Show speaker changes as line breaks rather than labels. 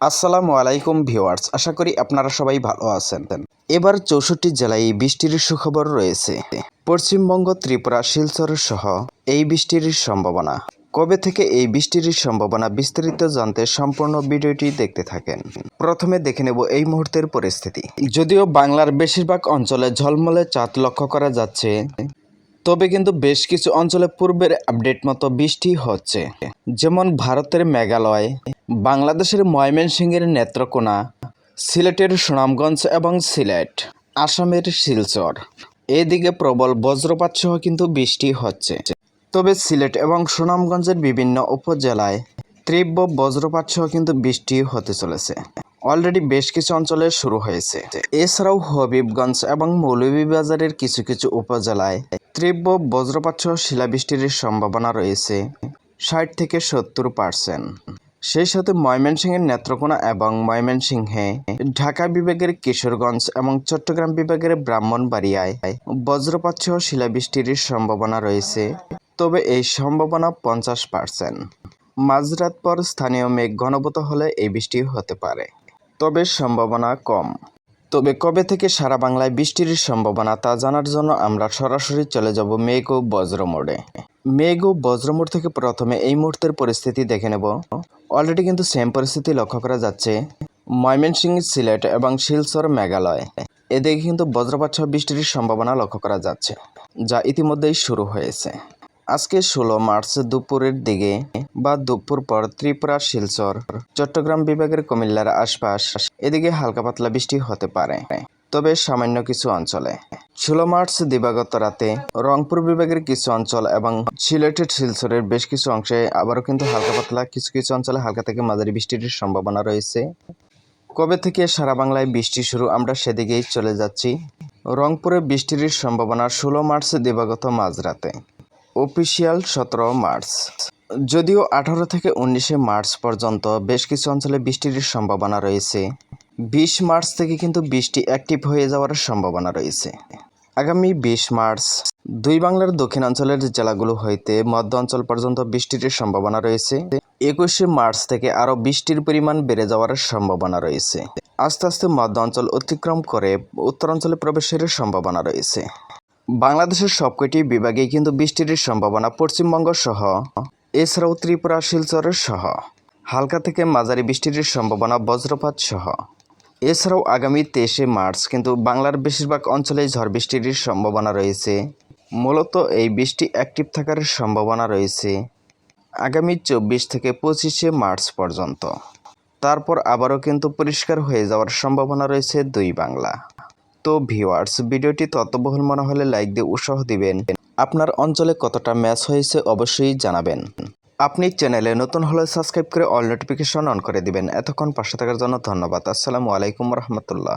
আসসালামু আলাইকুম ভিউয়ার্স, আশা করি আপনারা সবাই ভালো আছেন। এবার চৌষট্টি জেলায় বৃষ্টির সুখবর রয়েছে। পশ্চিমবঙ্গ, ত্রিপুরা, শিলচর সহ এই বৃষ্টির সম্ভাবনা। কবে থেকে এই বৃষ্টির সম্ভাবনা বিস্তারিত জানতে সম্পূর্ণ ভিডিওটি দেখতে থাকেন। প্রথমে দেখে নেব এই মুহূর্তের পরিস্থিতি। যদিও বাংলার বেশিরভাগ অঞ্চলে ঝলমলে চাঁদ লক্ষ্য করা যাচ্ছে তবে কিন্তু বেশ কিছু অঞ্চলে পূর্বের আপডেট মতো বৃষ্টি হচ্ছে। যেমন ভারতের মেঘালয়, বাংলাদেশের ময়মনসিংহের নেত্রকোনা, সিলেটের সুনামগঞ্জ এবং সিলেট, আসামের শিলচর। এদিকে প্রবল বজ্রপাত সহ কিন্তু বৃষ্টি হচ্ছে। তবে সিলেট এবং সুনামগঞ্জের বিভিন্ন উপজেলায় তীব্র বজ্রপাত সহ কিন্তু বৃষ্টি হতে চলেছে। অলরেডি বেশ কিছু অঞ্চলে শুরু হয়েছে। এছাড়াও হবিবগঞ্জ এবং মৌলভীবাজারের কিছু কিছু উপজেলায় তীব্র বজ্রপাত সহ শিলাবৃষ্টির সম্ভাবনা রয়েছে, ষাট থেকে সত্তর পার্সেন্ট সেই সাথে ময়মনসিংহের নেত্রকোনা এবং ময়মনসিংহে, ঢাকা বিভাগের কিশোরগঞ্জ এবং চট্টগ্রাম বিভাগের ব্রাহ্মণবাড়িয়ায় বজ্রপাত সহ শিলাবৃষ্টির সম্ভাবনা রয়েছে, তবে এই সম্ভাবনা পঞ্চাশ পার্সেন্ট মাঝরাত পর স্থানীয় মেঘ ঘনভূত হলে এই বৃষ্টি হতে পারে। তবে সম্ভাবনা কম। তবে কবে থেকে সারা বাংলায় বৃষ্টির সম্ভাবনা তা জানার জন্য আমরা সরাসরি চলে যাব মেঘ ও বজ্র মোড়ে। মেঘ ও বজ্র মোড় থেকে প্রথমে এই মুহূর্তের পরিস্থিতি দেখে নেব। অলরেডি কিন্তু সেম পরিস্থিতি লক্ষ্য করা যাচ্ছে। ময়মনসিংহ সিলেট এবং শিলচর মেঘালয়। এদিকে কিন্তু বজ্রপাত বৃষ্টির সম্ভাবনা লক্ষ্য করা যাচ্ছে, যা ইতিমধ্যেই শুরু হয়েছে। আজকে ষোলো মার্চ দুপুরের দিকে বা দুপুর পর ত্রিপুরা, শিলচর, চট্টগ্রাম বিভাগের কুমিল্লার আশপাশ। এদিকে হালকা পাতলা বৃষ্টি হতে পারে, তবে সামান্য কিছু অঞ্চলে। ষোলো মার্চ দিবাগত রাতে রংপুর বিভাগের কিছু অঞ্চল এবং সিলেটের শিলচরের বেশ কিছু অংশে আবারও কিন্তু হালকা পাতলা কিছু কিছু অঞ্চলে হালকা থেকে মাঝারি বৃষ্টির সম্ভাবনা রয়েছে। কবে থেকে সারা বাংলায় বৃষ্টি শুরু আমরা সেদিকেই চলে যাচ্ছি। রংপুরে বৃষ্টির সম্ভাবনা ষোলো মার্চ দিবাগত মাঝরাতে। অফিসিয়াল সতেরো মার্চ। যদিও আঠারো থেকে উনিশে মার্চ পর্যন্ত বেশ কিছু অঞ্চলে বৃষ্টির সম্ভাবনা রয়েছে। বিশ মার্চ থেকে কিন্তু বৃষ্টি অ্যাক্টিভ হয়ে যাওয়ার সম্ভাবনা রয়েছে। আগামী বিশ মার্চ, দুই বাংলার দক্ষিণাঞ্চলের জেলাগুলো হইতে মধ্য অঞ্চল পর্যন্ত বৃষ্টির সম্ভাবনা রয়েছে। একুশে মার্চ থেকে আরও বৃষ্টির পরিমাণ বেড়ে যাওয়ার সম্ভাবনা রয়েছে। আস্তে আস্তে মধ্য অঞ্চল অতিক্রম করে উত্তরাঞ্চলে প্রবেশের সম্ভাবনা রয়েছে। বাংলাদেশের সবকটি বিভাগেই কিন্তু বৃষ্টির সম্ভাবনা পশ্চিমবঙ্গ সহ, এছাড়াও ত্রিপুরা শিলচরের সহ, হালকা থেকে মাঝারি বৃষ্টির সম্ভাবনা বজ্রপাত সহ। এছাড়াও আগামী তেইশে মার্চ কিন্তু বাংলার বেশিরভাগ অঞ্চলেই ঝড় বৃষ্টির সম্ভাবনা রয়েছে। মূলত এই বৃষ্টি অ্যাক্টিভ থাকার সম্ভাবনা রয়েছে আগামী চব্বিশ থেকে পঁচিশে মার্চ পর্যন্ত। তারপর আবারও কিন্তু পরিষ্কার হয়ে যাওয়ার সম্ভাবনা রয়েছে দুই বাংলা। তো ভিউয়ার্স ভিডিওটি তত্ত্ববহুল মনে হলে লাইক দিয়ে উৎসাহ দিবেন। আপনার অঞ্চলে কতটা ম্যাচ হয়েছে অবশ্যই জানাবেন। আপনি চ্যানেলে নতুন হলে সাবস্ক্রাইব করে অল নোটিফিকেশন অন করে দিবেন। এতক্ষণ পাশে থাকার জন্য ধন্যবাদ। আসসালামু আলাইকুম রহমতুল্লাহ।